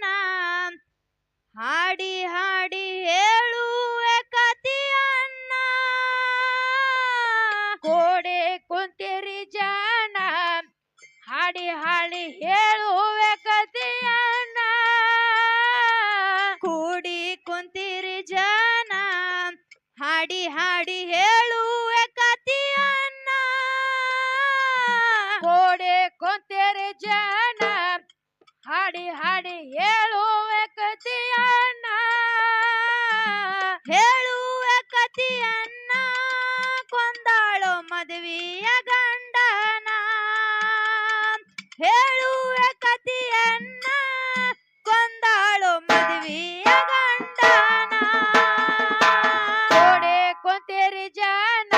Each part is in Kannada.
ಜನ ಹಾಡಿ ಹಾಡಿ ಹೇಳುವೆ ಕಥೆಯನ್ನ. ಕೋಡೆ ಕುಂತಿರಿ ಜನ ಹಾಡಿ ಹಾಡಿ ಹೇಳುವೆ ಕಥೆಯನ್ನ. ಕೂಡಿ ಕುಂತಿರಿ ಜನ ಹಾಡಿ ಹಾಡಿ ಹೇಳುವೆ ಕಥೆಯನ್ನ. ಕೋಡೆ ಕುಂತಿರಿ ಜನ ಹಾಡಿ ಹಾಡಿ ಹೇಳುವೆ ಕಥೆಯನ್ನ ಹೇಳುವೆ ಕಥೆಯನ್ನ ಕೊಂದಾಳು ಮದುವೆಯ ಗಂಡನ. ಹೇಳುವೆ ಕಥೆಯನ್ನ ಕೊಂದಾಳು ಮದುವೆಯ ಗಂಡನ. ಕೊಡೆ ಕೊಂತೇರಿ ಜನ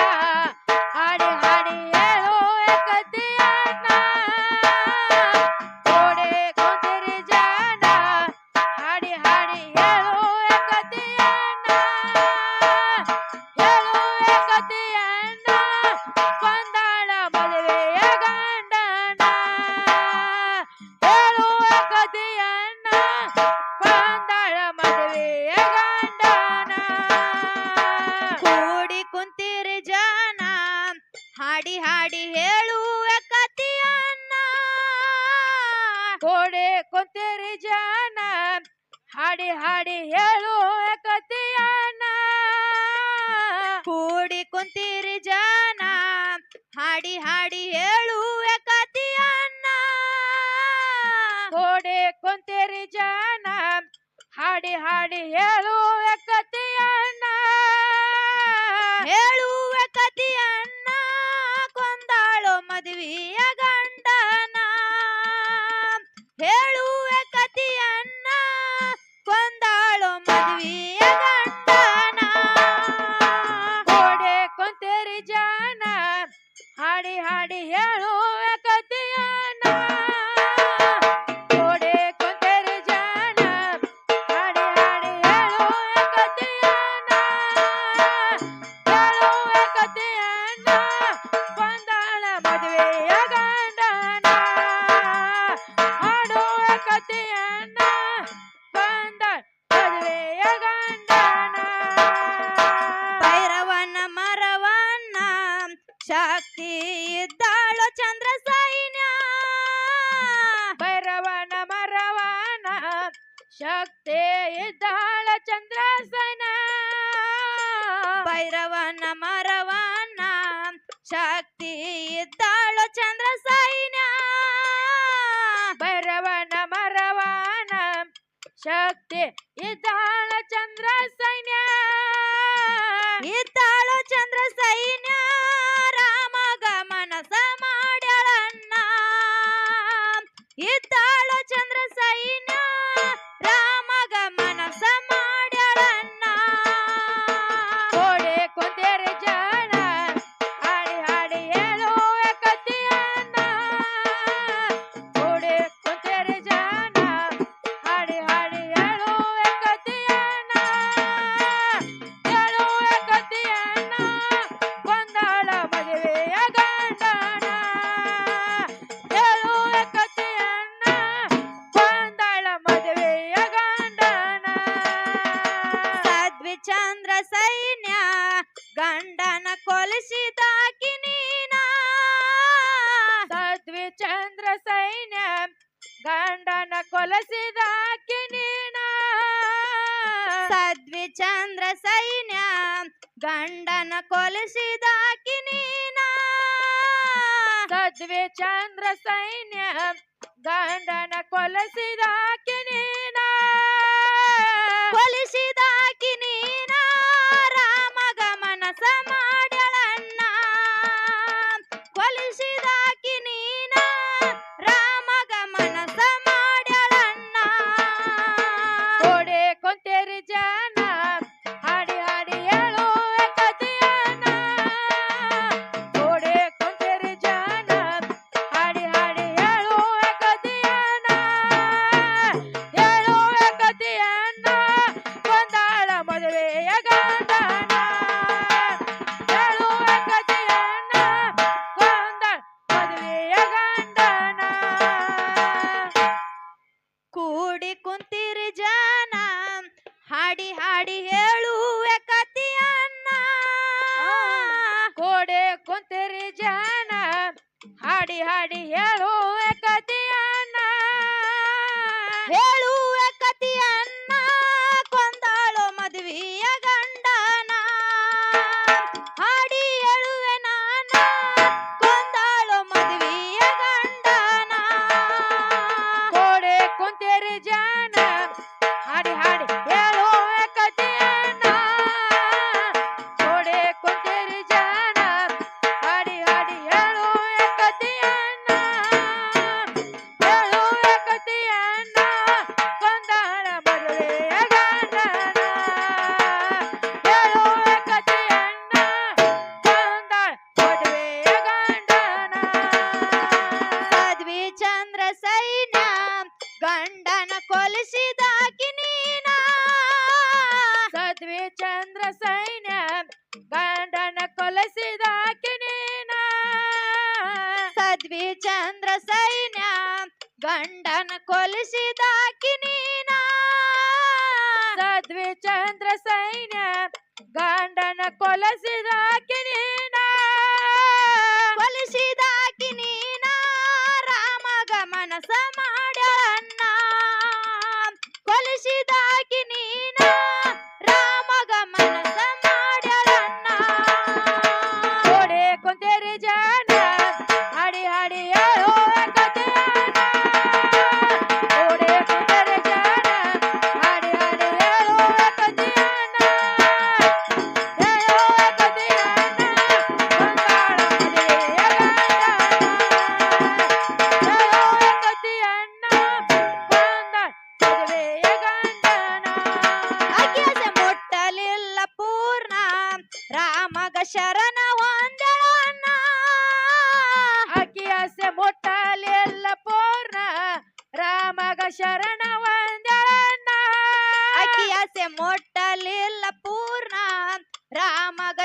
ಕೋಡೆ ಕೊಂತೇರಿ ಜನ ಹಾಡಿ ಹಾಡಿ ಹೇಳುವ ಕಥೆಯನ್ನ ಹೇಳುವ ಕಥೆಯನ್ನ ಕೊಂದಾಳು ಮದುವೆಯ ಗಂಡನ. ಹೇಳುವ ಕಥೆಯನ್ನ ಕೊಂದಾಳು ಮದುವೆಯ ಗಂಡನ. ಕೋಡೆ ಕೊಂತೇರಿ ಜನ ಹಾಡಿ ಹಾಡಿ ಹೇಳುವೆ ಶಕ್ತಿ ಇದ್ದಾಳ ಚಂದ್ರ ಸೈನ್ಯ ಭೈರವನ ಮರವನ ಶಕ್ತಿ ಇದ್ದಾಳ ಚಂದ್ರಸೈನ. ಭೈರವನ ಮರವನ ಶಕ್ತಿ ಇದ್ದಾಳ ಗಂಡನ ಕೊಲಸಿದಾಕಿ ನೀನ. ಸದ್ವಿ ಚಂದ್ರ ಸೈನ್ಯ ಗಂಡನ ಕೊಲಿಸಿದಾಕಿ ನೀನ. ಸದ್ವಿ ಚಂದ್ರ ಸೈನ್ಯ ಗಂಡನ ಕೊಲಸಿದಾಕಿ ನೀನ. Hardy, hardy, yellow. ಚಂದ್ರ ಸೈನ್ಯ ಗಂಡನ ಕೊಲಿಸಿದಾಕಿ ನೀನ. ಸದ್ವಿ ಚಂದ್ರ ಸೈನ್ಯ ಗಂಡನ ಕೊಲಸಿದಾಕಿ ನೀನ. ಕೊಲಿಸಿದಾಕಿ ನೀನ. ರಾಮ ಗಮನ ಸಮಾಡ್ಯಣ್ಣ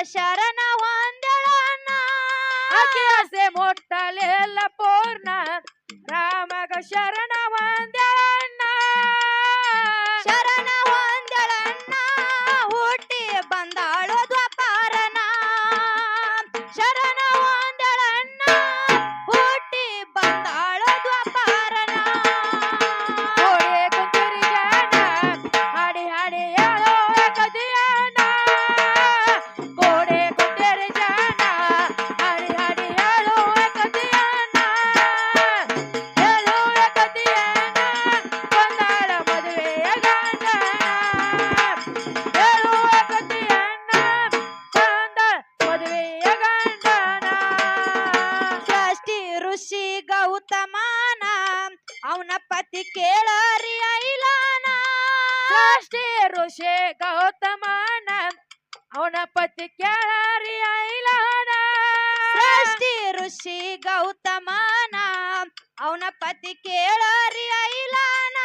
ಶರಣ ಹೊಂದಳನ ಆಕೆ ಆಸೆ ಮೊಟ್ಟಲೆಲ್ಲ ಪೂರ್ಣ. ರಾಮಗ ಶರಣ ಹೊಂದಳ ಗೌತಮಾನ ಅವನ ಪತಿ ಕೇಳರಿ ಐಲಾನ. ಶ್ರೇಷ್ಠಿ ಋಷಿ ಗೌತಮಾನ ಅವನ ಪತಿ ಕೇಳರಿ ಐಲಾನ. ಶ್ರೇಷ್ಠಿ ಋಷಿ ಗೌತಮಾನ ಅವನ ಪತಿ ಕೇಳರಿ ಐಲಾನ.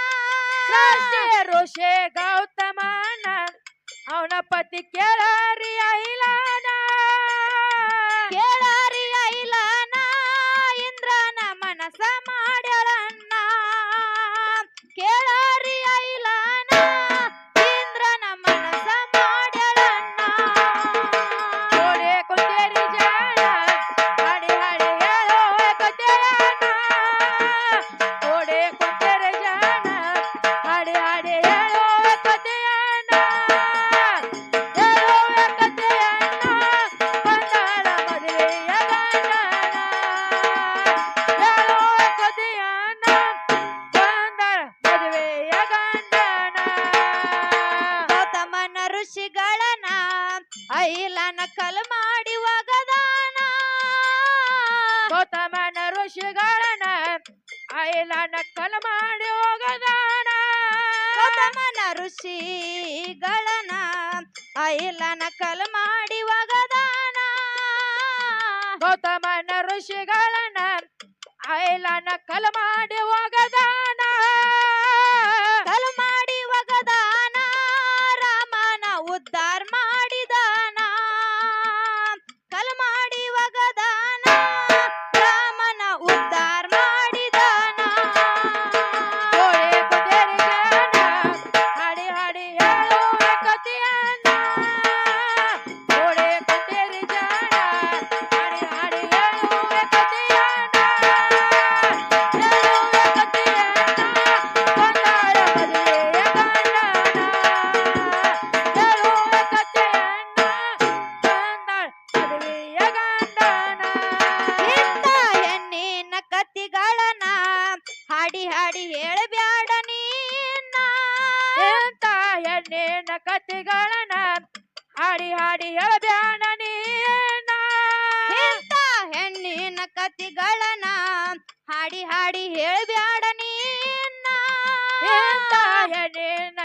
ಶ್ರೇಷ್ಠಿ ಋಷಿ ಗೌತಮಾನ ಅವನ ಪತಿ ಕೇಳರಿ ಐಲಾನ. ಋಷಿಗಳನ ಅಯಲನ ಕಲ್ ಮಾಡಿ ಒಗದಾನ ಗೌತಮನ ಋಷಿಗಳನ ಅಯಲನ ಕಲ್ ಮಾಡಿ ಒಗದಾನ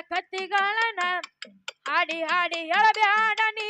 ಕತ್ತಿಗಳನ್ನ ಹಾಡಿ ಹಾಡಿ ಹೇಳಬೇಡ ನೀ.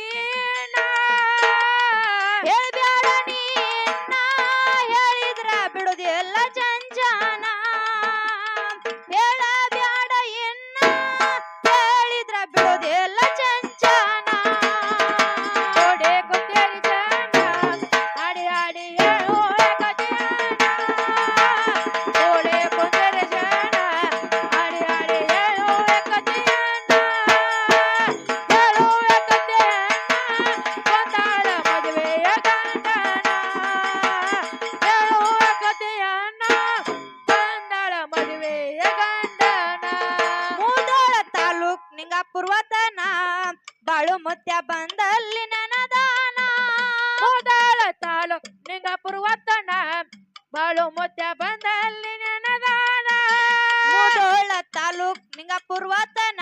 ಬಾಳು ಮುತ್ಯ ಬಂದಲ್ಲಿ ನೆನದಾನ. ಮೂಡೋಳ ತಾಲೂಕ್ ನಿಂಗಪುರ ವತನ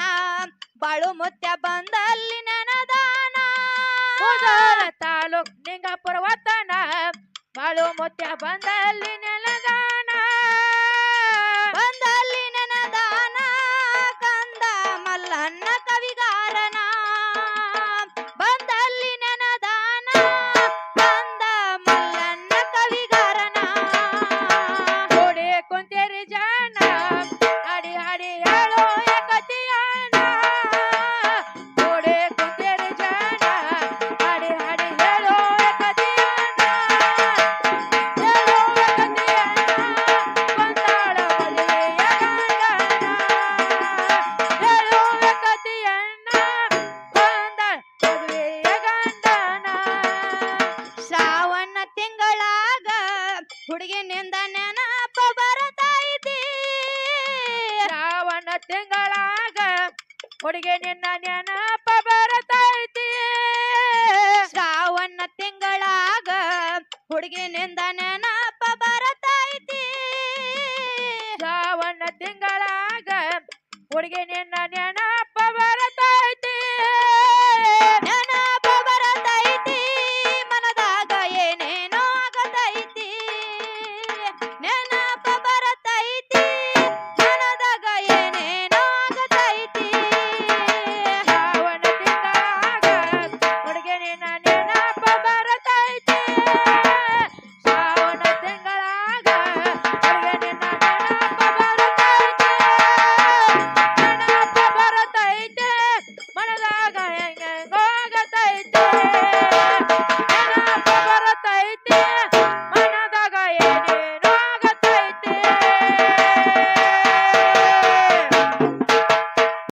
ಬಾಳು ಮುತ್ಯ ಬಂದಲ್ಲಿ ನೆನದಾನ. ಮೂಡೋಳ ತಾಲೂಕ್ ನಿಂಗಪುರ ವತನ ಬಾಳು ಮುತ್ಯ ಬಂದಲ್ಲಿ ನೆಲ ಹುಡುಗಿ ನಿನ್ನ ನೆನ